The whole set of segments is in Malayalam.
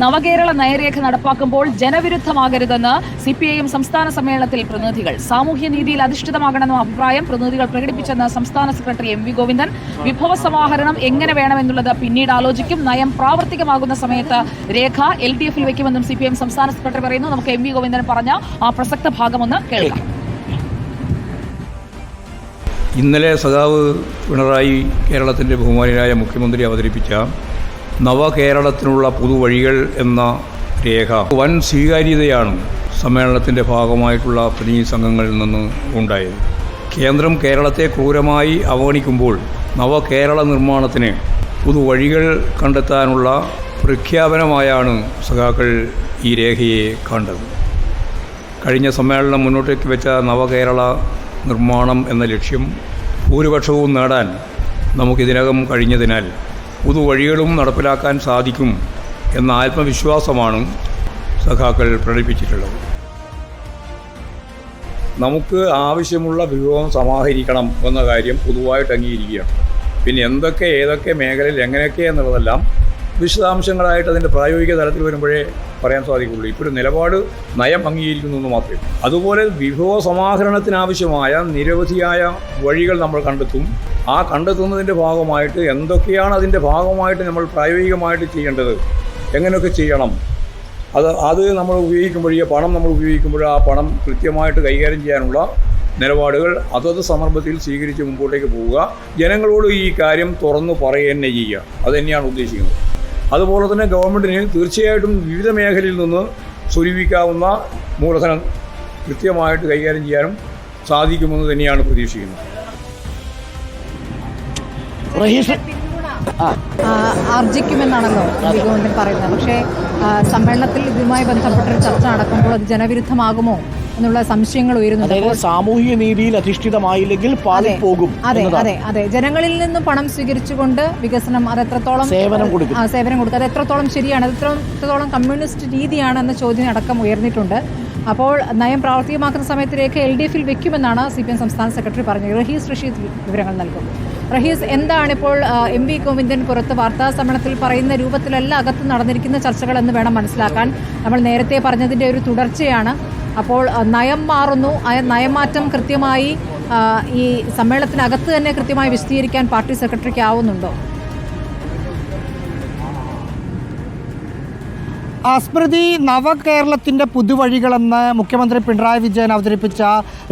നവകേരള നയരേഖ നടപ്പാക്കുമ്പോൾ ജനവിരുദ്ധമാകരുതെന്ന് സി പി ഐ എം സംസ്ഥാന സമ്മേളനത്തിൽ പ്രതിനിധികൾ സാമൂഹ്യനീതിയിൽ അധിഷ്ഠിതമാകണമെന്ന അഭിപ്രായം പ്രതിനിധികൾ പ്രകടിപ്പിച്ചെന്ന് സംസ്ഥാന സെക്രട്ടറി എം വി ഗോവിന്ദൻ. വിഭവ സമാഹരണം എങ്ങനെ വേണമെന്നുള്ളത് പിന്നീട് ആലോചിക്കും. നയം പ്രാവർത്തികമാകുന്ന സമയത്ത് രേഖ എൽ ഡി എഫിൽ വയ്ക്കുമെന്നും സി പി എം സംസ്ഥാന സെക്രട്ടറി പറയുന്നു. നമുക്ക് എം വി ഗോവിന്ദൻ പറഞ്ഞ ആ പ്രസക്ത ഭാഗമൊന്ന് കേൾക്കാം. ഇന്നലെ സഖാവ് പിണറായി കേരളത്തിന്റെ ബഹുമാനായ മുഖ്യമന്ത്രി അവതരിപ്പിച്ച നവകേരളത്തിനുള്ള പുതുവഴികൾ എന്ന രേഖ വൻ സ്വീകാര്യതയാണ് സമ്മേളനത്തിന്റെ ഭാഗമായിട്ടുള്ള പ്രതിനിധി സംഘങ്ങളിൽ നിന്ന് ഉണ്ടായത്. കേന്ദ്രം കേരളത്തെ ക്രൂരമായി അവഗണിക്കുമ്പോൾ നവകേരള നിർമ്മാണത്തിന് പുതുവഴികൾ കണ്ടെത്താനുള്ള പ്രഖ്യാപനമായാണ് സഖാക്കൾ ഈ രേഖയെ കണ്ടത്. കഴിഞ്ഞ സമ്മേളനം മുന്നോട്ടേക്ക് വെച്ച നവകേരള നിർമ്മാണം എന്ന ലക്ഷ്യം ഭൂരിപക്ഷവും നേടാൻ നമുക്കിതിനകം കഴിഞ്ഞതിനാൽ പുതുവഴികളും നടപ്പിലാക്കാൻ സാധിക്കും എന്ന ആത്മവിശ്വാസമാണ് സഖാക്കൾ പ്രകടിപ്പിച്ചിട്ടുള്ളത്. നമുക്ക് ആവശ്യമുള്ള വിഭവം സമാഹരിക്കണം എന്ന കാര്യം പൊതുവായിട്ട് അംഗീകരിക്കുകയാണ്. പിന്നെ എന്തൊക്കെ ഏതൊക്കെ മേഖലയിൽ എങ്ങനെയൊക്കെ എന്നുള്ളതെല്ലാം വിശദാംശങ്ങളായിട്ട് അതിന്റെ പ്രായോഗിക തലത്തിൽ വരുമ്പോഴേ പറയാൻ സാധിക്കുകയുള്ളൂ. ഇപ്പോൾ ഒരു നിലപാട് നയം അംഗീകരിക്കുന്നു എന്ന് മാത്രമേ അതുപോലെ വിഭവ സമാഹരണത്തിനാവശ്യമായ നിരവധിയായ വഴികൾ നമ്മൾ കണ്ടെത്തും. ആ കണ്ടെത്തുന്നതിന്റെ ഭാഗമായിട്ട് എന്തൊക്കെയാണ് അതിന്റെ ഭാഗമായിട്ട് നമ്മൾ പ്രായോഗികമായിട്ട് ചെയ്യേണ്ടത്? എങ്ങനെയൊക്കെ ചെയ്യണം? അത് അത് നമ്മൾ ഉപയോഗിക്കുമ്പോഴേ പണം നമ്മൾ ഉപയോഗിക്കുമ്പോൾ ആ പണം കൃത്യമായിട്ട് കൈകാര്യം ചെയ്യാനുള്ള നിലപാടുകൾ അതത് സന്ദർഭത്തിൽ സ്വീകരിച്ച് മുമ്പോട്ടേക്ക് പോവുക. ജനങ്ങളോട് ഈ കാര്യം തുറന്നു പറയുക തന്നെ ചെയ്യുക. അത് തന്നെയാണ് ഉദ്ദേശിക്കുന്നത്. അതുപോലെ തന്നെ ഗവൺമെന്റിന് തീർച്ചയായിട്ടും വിവിധ മേഖലയിൽ നിന്ന് സ്വരൂപിക്കാവുന്ന മൂലധനം കൃത്യമായിട്ട് കൈകാര്യം ചെയ്യാനും സാധിക്കുമെന്ന് തന്നെയാണ് പ്രതീക്ഷിക്കുന്നത്. ആർജിക്കുമെന്നാണല്ലോ ഗവൺമെന്റ് ഗോവിന്ദൻ പറയുന്നത്. പക്ഷേ സമ്മേളനത്തിൽ ഇതുമായി ബന്ധപ്പെട്ടൊരു ചർച്ച നടക്കുമ്പോൾ അത് ജനവിരുദ്ധമാകുമോ? എന്നുള്ള സംശയങ്ങൾ ഉയരുന്നുണ്ട്. സാമൂഹിക നീതിയിൽ അധിഷ്ഠിതമായില്ലെങ്കിൽ പാളിപ്പോകും അതെ അതെ അതെ ജനങ്ങളിൽ നിന്നും പണം സ്വീകരിച്ചുകൊണ്ട് വികസനം അത് എത്രത്തോളം സേവനം കൊടുക്കും. സേവനം കൊടുക്കുക അത് എത്രത്തോളം ശരിയാണ് അത് എത്രത്തോളം കമ്മ്യൂണിസ്റ്റ് രീതിയാണ് എന്ന ചോദ്യം അടക്കം ഉയർന്നിട്ടുണ്ട്. അപ്പോൾ നയം പ്രാവർത്തികമാക്കുന്ന സമയത്ത് രേഖ എൽ ഡി എഫിൽ വെക്കുമെന്നാണ് സി പി എം സംസ്ഥാന സെക്രട്ടറി പറഞ്ഞത്. റഹീസ് റഷീദ് വിവരങ്ങൾ നൽകും. റഹീസ് എന്താണ് ഇപ്പോൾ എം വി ഗോവിന്ദൻ പുറത്ത് വാർത്താ സമ്മേളനത്തിൽ പറയുന്ന രൂപത്തിലല്ല അകത്ത് നടന്നിരിക്കുന്ന ചർച്ചകൾ എന്ന് വേണം മനസ്സിലാക്കാൻ. നമ്മൾ നേരത്തെ പറഞ്ഞതിന്റെ ഒരു തുടർച്ചയാണ്. അപ്പോൾ നയം മാറുന്നു. നയമാറ്റം കൃത്യമായി ഈ സമ്മേളനത്തിനകത്ത് തന്നെ കൃത്യമായി വിശദീകരിക്കാൻ പാർട്ടി സെക്രട്ടറിക്ക് ആവുന്നുണ്ടോ? സ്മൃതി നവകേരളത്തിന്റെ പുതുവഴികളെന്ന് മുഖ്യമന്ത്രി പിണറായി വിജയൻ അവതരിപ്പിച്ച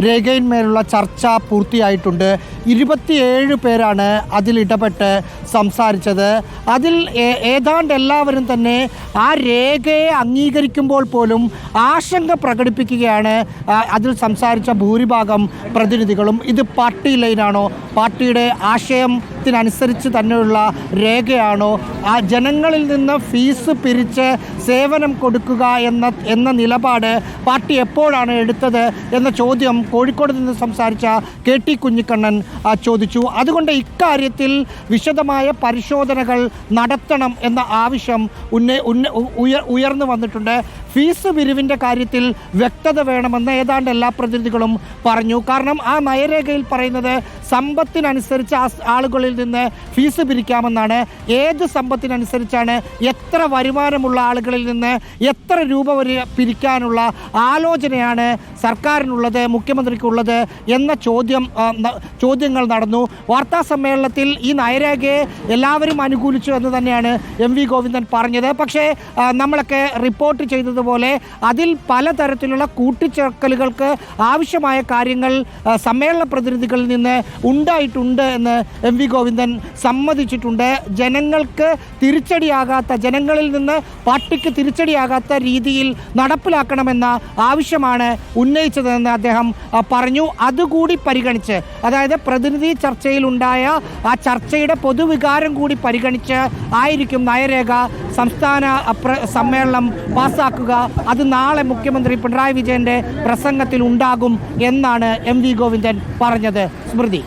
രേഖയിന്മേലുള്ള ചർച്ച പൂർത്തിയായിട്ടുണ്ട്. ഇരുപത്തിയേഴ് പേരാണ് അതിൽ ഇടപെട്ട് സംസാരിച്ചത്. അതിൽ ഏതാണ്ട് എല്ലാവരും തന്നെ ആ രേഖയെ അംഗീകരിക്കുമ്പോൾ പോലും ആശങ്ക പ്രകടിപ്പിക്കുകയാണ്. അതിൽ സംസാരിച്ച ഭൂരിഭാഗം പ്രതിനിധികളും. ഇത് പാർട്ടി ലൈനാണോ? പാർട്ടിയുടെ ആശയത്തിനനുസരിച്ച് തന്നെയുള്ള രേഖയാണോ? ആ ജനങ്ങളിൽ നിന്ന് ഫീസ് പിരിച്ച് സേവനം കൊടുക്കുക എന്ന എന്ന നിലപാട് പാർട്ടി എപ്പോഴാണ് എടുത്തത് എന്ന ചോദ്യം കോഴിക്കോട് നിന്ന് സംസാരിച്ച കെ ടി കുഞ്ഞിക്കണ്ണൻ ചോദിച്ചു. അതുകൊണ്ട് ഇക്കാര്യത്തിൽ വിശദമായ പരിശോധനകൾ നടത്തണം എന്ന ആവശ്യം ഉന്ന ഉന്ന ഉയർന്നു വന്നിട്ടുണ്ട്. ഫീസ് പിരിവിന്റെ കാര്യത്തിൽ വ്യക്തത വേണമെന്ന് ഏതാണ്ട് എല്ലാ പ്രതിനിധികളും പറഞ്ഞു. കാരണം ആ നയരേഖയിൽ പറയുന്നത് സമ്പത്തിനനുസരിച്ച് ആളുകളിൽ നിന്ന് ഫീസ് പിരിക്കാമെന്നാണ്. ഏത് സമ്പത്തിനനുസരിച്ചാണ് എത്ര വരുമാനമുള്ള ആളുകളിൽ നിന്ന് എത്ര രൂപ വരെ പിരിക്കാനുള്ള ആലോചനയാണ് സർക്കാരിനുള്ളത് മുഖ്യമന്ത്രിക്കുള്ളത് എന്ന ചോദ്യം ചോദ്യങ്ങൾ നടന്നു. വാർത്താ സമ്മേളനത്തിൽ ഈ നയരേഖയെ എല്ലാവരും അനുകൂലിച്ചു എന്ന് തന്നെയാണ് എം വി ഗോവിന്ദൻ പറഞ്ഞത്. പക്ഷേ നമ്മളൊക്കെ റിപ്പോർട്ട് ചെയ്തതുപോലെ അതിൽ പലതരത്തിലുള്ള കൂട്ടിച്ചേർക്കലുകൾക്ക് ആവശ്യമായ കാര്യങ്ങൾ സമ്മേളന പ്രതിനിധികളിൽ നിന്ന് ഉണ്ടായിട്ടുണ്ട് എന്ന് എം വി ഗോവിന്ദൻ സമ്മതിച്ചിട്ടുണ്ട്. ജനങ്ങൾക്ക് തിരിച്ചടിയാകാത്ത ജനങ്ങളിൽ നിന്ന് പാർട്ടിക്ക് തിരിച്ചടിയാകാത്ത രീതിയിൽ നടപ്പിലാക്കണമെന്ന ആവശ്യമാണ് ഉന്നയിച്ചതെന്ന് അദ്ദേഹം പറഞ്ഞു. അതുകൂടി പരിഗണിച്ച് അതായത് പ്രതിനിധി ചർച്ചയിലുണ്ടായ ആ ചർച്ചയുടെ പൊതുവികാരം കൂടി പരിഗണിച്ച് ആയിരിക്കും നയരേഖ സംസ്ഥാന സമ്മേളനം പാസ്സാക്കുക. അത് നാളെ മുഖ്യമന്ത്രി പിണറായി വിജയന്റെ പ്രസംഗത്തിൽ ഉണ്ടാകും എന്നാണ് എം വി ഗോവിന്ദൻ പറഞ്ഞത്. സ്മൃതി.